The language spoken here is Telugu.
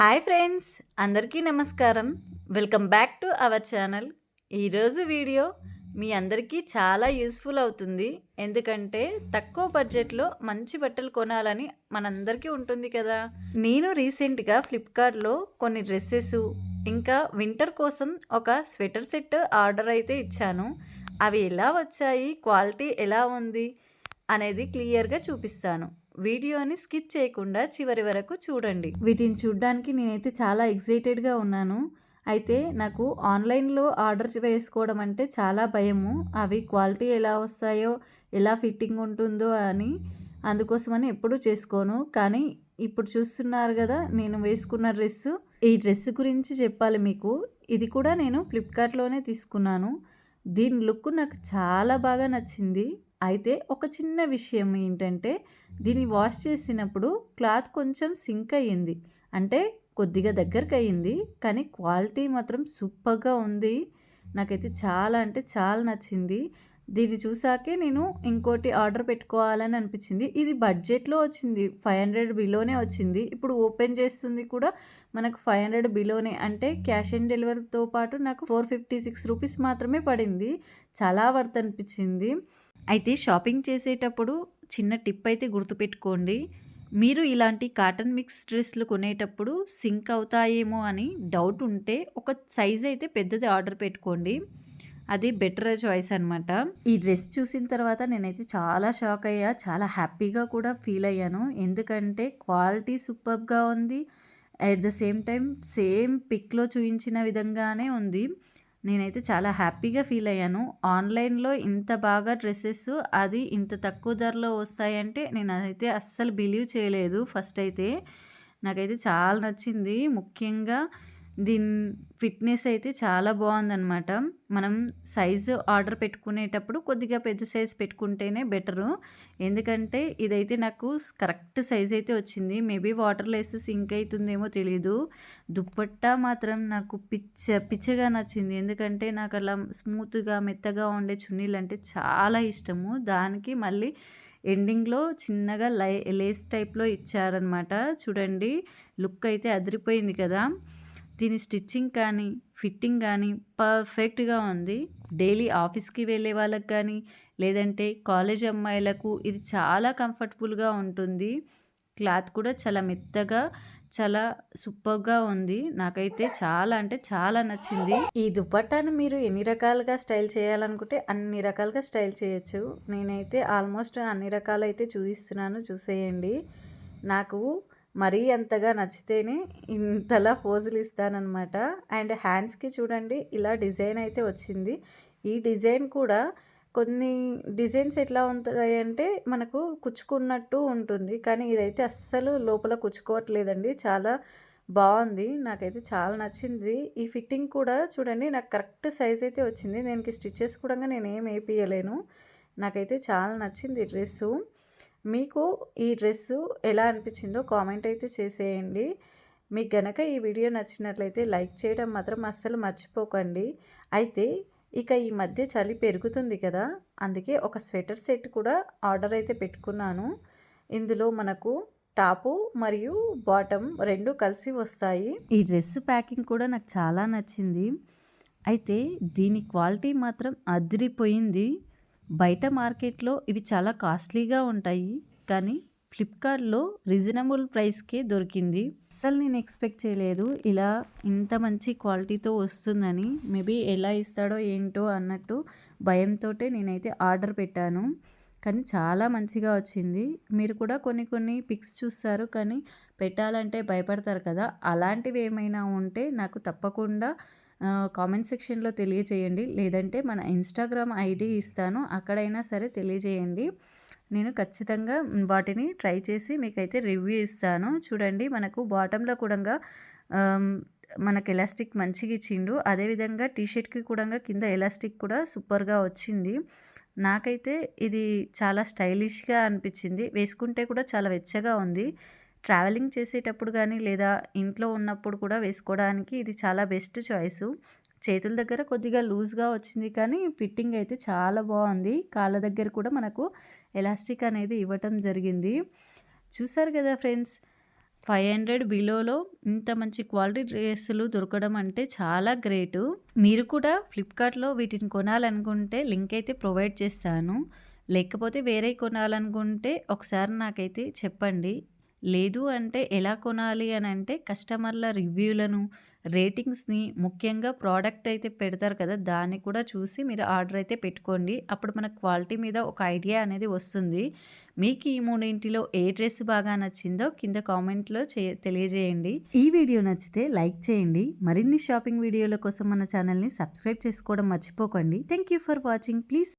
హాయ్ ఫ్రెండ్స్ అందరికీ నమస్కారం. Welcome back to our channel. ఈరోజు వీడియో మీ అందరికీ చాలా యూస్ఫుల్ అవుతుంది. ఎందుకంటే తక్కువ బడ్జెట్లో మంచి బట్టలు కొనాలని మనందరికీ ఉంటుంది కదా. నేను రీసెంట్గా ఫ్లిప్కార్ట్లో కొన్ని డ్రెస్సెస్ ఇంకా వింటర్ కోసం ఒక స్వెటర్ సెట్ ఆర్డర్ అయితే ఇచ్చాను. అవి ఎలా వచ్చాయి క్వాలిటీ ఎలా ఉంది అనేది క్లియర్గా చూపిస్తాను. వీడియోని స్కిప్ చేయకుండా చివరి వరకు చూడండి. వీటిని చూడడానికి నేనైతే చాలా ఎగ్జైటెడ్గా ఉన్నాను. అయితే నాకు ఆన్లైన్లో ఆర్డర్ వేసుకోవడం అంటే చాలా భయము. అవి క్వాలిటీ ఎలా వస్తాయో ఎలా ఫిట్టింగ్ ఉంటుందో అని అందుకోసమని ఎప్పుడూ చేసుకోను. కానీ ఇప్పుడు చూస్తున్నారు కదా నేను వేసుకున్న డ్రెస్. ఈ డ్రెస్ గురించి చెప్పాలి మీకు. ఇది కూడా నేను ఫ్లిప్కార్ట్లోనే తీసుకున్నాను. దీని లుక్ నాకు చాలా బాగా నచ్చింది. అయితే ఒక చిన్న విషయం ఏంటంటే దీన్ని వాష్ చేసినప్పుడు క్లాత్ కొంచెం సింక్ అయ్యింది. అంటే కొద్దిగా దగ్గరకు అయ్యింది. కానీ క్వాలిటీ మాత్రం సూపర్గా ఉంది. నాకైతే చాలా అంటే చాలా నచ్చింది. దీన్ని చూసాకే నేను ఇంకోటి ఆర్డర్ పెట్టుకోవాలని అనిపించింది. ఇది బడ్జెట్లో వచ్చింది. ఫైవ్ హండ్రెడ్ బిలోనే వచ్చింది. ఇప్పుడు ఓపెన్ చేస్తుంది కూడా మనకు ఫైవ్ హండ్రెడ్ బిలోనే. అంటే క్యాష్ ఆన్ డెలివరీతో పాటు నాకు ఫోర్ ఫిఫ్టీ సిక్స్ రూపీస్ మాత్రమే పడింది. చాలా వర్త్ అనిపించింది. అయితే షాపింగ్ చేసేటప్పుడు చిన్న టిప్ అయితే గుర్తుపెట్టుకోండి. మీరు ఇలాంటి కాటన్ మిక్స్ డ్రెస్లు కొనేటప్పుడు సింక్ అవుతాయేమో అని డౌట్ ఉంటే ఒక సైజ్ అయితే పెద్దది ఆర్డర్ పెట్టుకోండి. అది బెటర్ చాయిస్ అనమాట ఈ డ్రెస్ చూసిన తర్వాత నేనైతే చాలా షాక్ అయ్యా చాలా హ్యాపీగా కూడా ఫీల్ అయ్యాను. ఎందుకంటే క్వాలిటీ సూపర్గా ఉంది. At the same time same పిక్లో చూపించిన విధంగానే ఉంది. నేనైతే చాలా హ్యాపీగా ఫీల్ అయ్యాను. ఆన్లైన్లో ఇంత బాగా డ్రెస్సెస్ అది ఇంత తక్కువ ధరలో వస్తాయంటే నేను అయితే అస్సలు బిలీవ్ చేయలేదు ఫస్ట్ అయితే. నాకైతే చాలా నచ్చింది. ముఖ్యంగా దీని ఫిట్నెస్ అయితే చాలా బాగుందనమాట. మనం సైజు ఆర్డర్ పెట్టుకునేటప్పుడు కొద్దిగా పెద్ద సైజు పెట్టుకుంటేనే బెటరు. ఎందుకంటే ఇదైతే నాకు కరెక్ట్ సైజ్ అయితే వచ్చింది. మేబీ వాటర్ లెస్ సింక్ అవుతుందేమో తెలీదు. దుప్పట్టా మాత్రం నాకు పిచ్చ పిచ్చగా నచ్చింది. ఎందుకంటే నాకు అలా స్మూత్గా మెత్తగా ఉండే చున్నీలు అంటే చాలా ఇష్టము. దానికి మళ్ళీ ఎండింగ్లో చిన్నగా లై లేస్ టైప్లో ఇచ్చారనమాట. చూడండి లుక్ అయితే అదిరిపోయింది కదా. దీని స్టిచ్చింగ్ కానీ ఫిట్టింగ్ కానీ పర్ఫెక్ట్గా ఉంది. డైలీ ఆఫీస్కి వెళ్ళే వాళ్ళకి కానీ లేదంటే కాలేజ్ అమ్మాయిలకు ఇది చాలా కంఫర్టబుల్గా ఉంటుంది. క్లాత్ కూడా చాలా మెత్తగా చాలా సూపర్గా ఉంది. నాకైతే చాలా అంటే చాలా నచ్చింది. ఈ దుపట్టాను మీరు ఎన్ని రకాలుగా స్టైల్ చేయాలనుకుంటే అన్ని రకాలుగా స్టైల్ చేయొచ్చు. నేనైతే ఆల్మోస్ట్ అన్ని రకాలైతే చూపిస్తున్నాను. చూసేయండి. నాకు మరీ అంతగా నచ్చితేనే ఇంతలా పోజులు ఇస్తానన్నమాట. అండ్ హ్యాండ్స్కి చూడండి ఇలా డిజైన్ అయితే వచ్చింది. ఈ డిజైన్ కూడా కొన్ని డిజైన్స్ ఎట్లా ఉంటాయంటే మనకు కుచ్చుకున్నట్టు ఉంటుంది. కానీ ఇదైతే అస్సలు లోపల కుచ్చుకోవట్లేదండి. చాలా బాగుంది. నాకైతే చాలా నచ్చింది. ఈ ఫిట్టింగ్ కూడా చూడండి నాకు కరెక్ట్ సైజ్ అయితే వచ్చింది. దీనికి స్టిచ్చెస్ కూడా నేను ఏం వేపియలేను నాకైతే చాలా నచ్చింది డ్రెస్సు. మీకు ఈ డ్రెస్సు ఎలా అనిపించిందో కామెంట్ అయితే చేసేయండి. మీకు గనక ఈ వీడియో నచ్చినట్లయితే లైక్ చేయడం మాత్రం అస్సలు మర్చిపోకండి. అయితే ఇక ఈ మధ్య చలి పెరుగుతుంది కదా అందుకే ఒక స్వెటర్ సెట్ కూడా ఆర్డర్ అయితే పెట్టుకున్నాను. ఇందులో మనకు టాపు మరియు బాటమ్ రెండు కలిసి వస్తాయి. ఈ డ్రెస్ ప్యాకింగ్ కూడా నాకు చాలా నచ్చింది. అయితే దీని క్వాలిటీ మాత్రం అదిరిపోయింది. బయట మార్కెట్లో ఇవి చాలా కాస్ట్లీగా ఉంటాయి కానీ ఫ్లిప్కార్ట్లో రీజనబుల్ ప్రైస్కే దొరికింది. అస్సలు నేను ఎక్స్పెక్ట్ చేయలేదు ఇలా ఇంత మంచి క్వాలిటీతో వస్తుందని మేబీ ఎలా ఇస్తాడో ఏంటో అన్నట్టు భయంతో నేనైతే ఆర్డర్ పెట్టాను. కానీ చాలా మంచిగా వచ్చింది. మీరు కూడా కొన్ని కొన్ని పిక్స్ చూస్తారు కానీ పెట్టాలంటే భయపడతారు కదా. అలాంటివి ఏమైనా ఉంటే నాకు తప్పకుండా కామెంట్ సెక్షన్లో తెలియజేయండి. లేదంటే మన ఇన్స్టాగ్రామ్ ఐడి ఇస్తాను. అక్కడైనా సరే తెలియజేయండి. నేను ఖచ్చితంగా వాటిని ట్రై చేసి మీకైతే రివ్యూ ఇస్తాను. చూడండి మనకు బాటంలో కూడా మనకు ఎలాస్టిక్ మంచిగా ఇచ్చిండు. అదేవిధంగా టీషర్ట్కి కూడా కింద ఎలాస్టిక్ కూడా సూపర్గా వచ్చింది. నాకైతే ఇది చాలా స్టైలిష్గా అనిపించింది. వేసుకుంటే కూడా చాలా వెచ్చగా ఉంది. ట్రావెలింగ్ చేసేటప్పుడు కానీ లేదా ఇంట్లో ఉన్నప్పుడు కూడా వేసుకోవడానికి ఇది చాలా బెస్ట్ చాయిస్. చేతుల దగ్గర కొద్దిగా లూజ్గా వచ్చింది కానీ ఫిట్టింగ్ అయితే చాలా బాగుంది. కాళ్ళ దగ్గర కూడా మనకు ఎలాస్టిక్ అనేది ఇవ్వటం జరిగింది. చూసారు కదా ఫ్రెండ్స్ ఫైవ్ హండ్రెడ్ బిలోలో ఇంత మంచి క్వాలిటీ డ్రెస్సులు దొరకడం అంటే చాలా గ్రేటు. మీరు కూడా ఫ్లిప్కార్ట్లో వీటిని కొనాలనుకుంటే లింక్ అయితే ప్రొవైడ్ చేస్తాను. లేకపోతే వేరే కొనాలనుకుంటే ఒకసారి నాకైతే చెప్పండి. లేదు అంటే ఎలా కొనాలి అని అంటే కస్టమర్ల రివ్యూలను రేటింగ్స్ని ముఖ్యంగా ప్రోడక్ట్ అయితే పెడతారు కదా దాన్ని కూడా చూసి మీరు ఆర్డర్ అయితే పెట్టుకోండి. అప్పుడు మన క్వాలిటీ మీద ఒక ఐడియా అనేది వస్తుంది. మీకు ఈ మూడింటిలో ఏ డ్రెస్ బాగా నచ్చిందో కింద కామెంట్లో చే తెలియజేయండి. ఈ వీడియో నచ్చితే లైక్ చేయండి. మరిన్ని షాపింగ్ వీడియోల కోసం మన ఛానల్ని సబ్స్క్రైబ్ చేసుకోవడం మర్చిపోకండి. Thank you for watching. Please